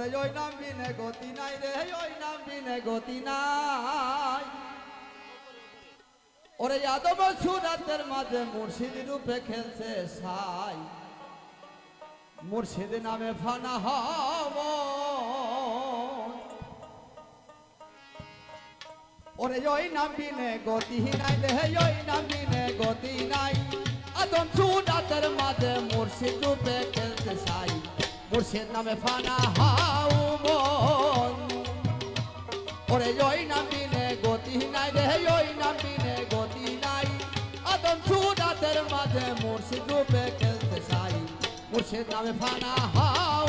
ওরে, ওই নাম বিনে গতি নাই রে, ওই নাম বিনে গতি নাই। ওরে যাদব সুরাতের মাঝে মুর্শিদ রূপে খেলছে সাই। মুর্শিদ নামে ফানা হব। ওরে, ওই নাম বিনে গতি নাই রে, ওই নাম বিনে গতি নাই। আদম সুরাতের মাঝে মুর্শিদ রূপে খেলছে মুর্শিদ নামে ফানা হাও মন। ওরে ওই নাম বিনে গতি নাই রে, ওই নাম বিনে গতি নাই। আদম সুরাতের মাঝে মুর্শিদ রূপে খেলতে চাই। মুর্শিদ নামে ফানা হাও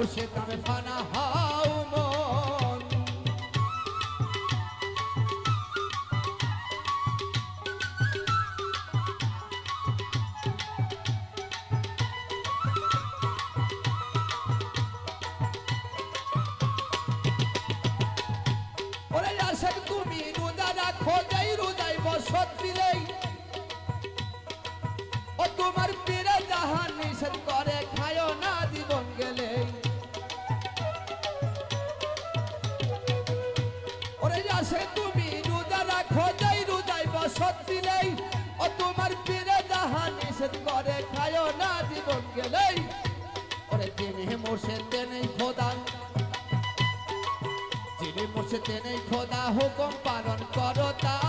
মুর্শিদ নামে ফানা হাও মন। ওরে তুমি রোজা রাখো যাই রোজাই বসত দিলেই। ও তোমার আশেক তুমি রোজা রাখো, যাই রোজাই বসত দিলেই। ও তোমার পীরে জাহান নিষেধ করে, খায়ো না জীবন গেলেই। ওরে তিনি মোর্শেদ তেনে খোদা। যিনি মুর্শিদে নেই খোদা, হুকুম পালন করো তার।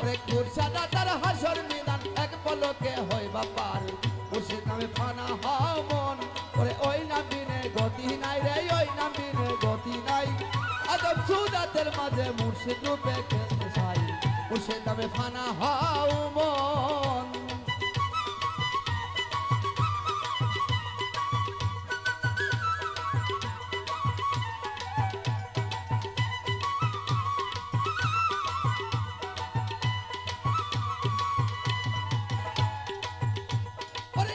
ওরে কুরসাদা তার সুদাতের মাঝে মুর্শিদ রূপে খেলতে চাই। মুর্শিদ নামে ফানা হও মন। ওরে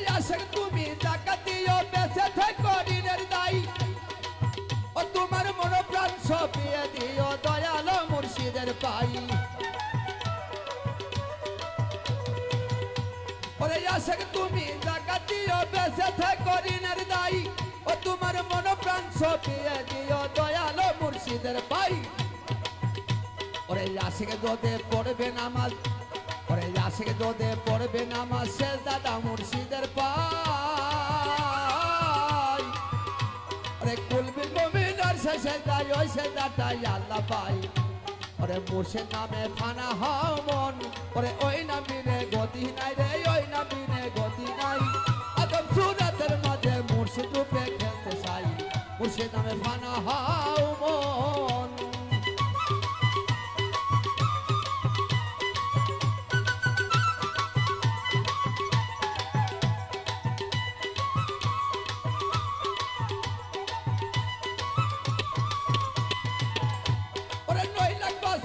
সপিয়ে দিও দয়ালো মুর্শিদের পাই। ওরে আশেক, তুমি দিও, বেঁচে থাকো ঋণের দায়ী। ও তোমার মনোপ্রাণ সপিয়ে দিও দয়ালো মুর্শিদের পাই। ওরে আশেক, যদি পড়বে নামাজ, ওরে আশেক, যদি পড়বে নামাজ দাদা মুর্শিদের পাই। সে আল্লাহ পাই ওরে মুর্শিদ নামে ফানা হও মন। ওরে ওই নামিনে গতি নাই রে, ওই নামিনে গতি নাই। আদম সুরাতের মাঝে মুর্শিদ রূপে খেলতে চাই। মুর্শিদ নামে ফানা হও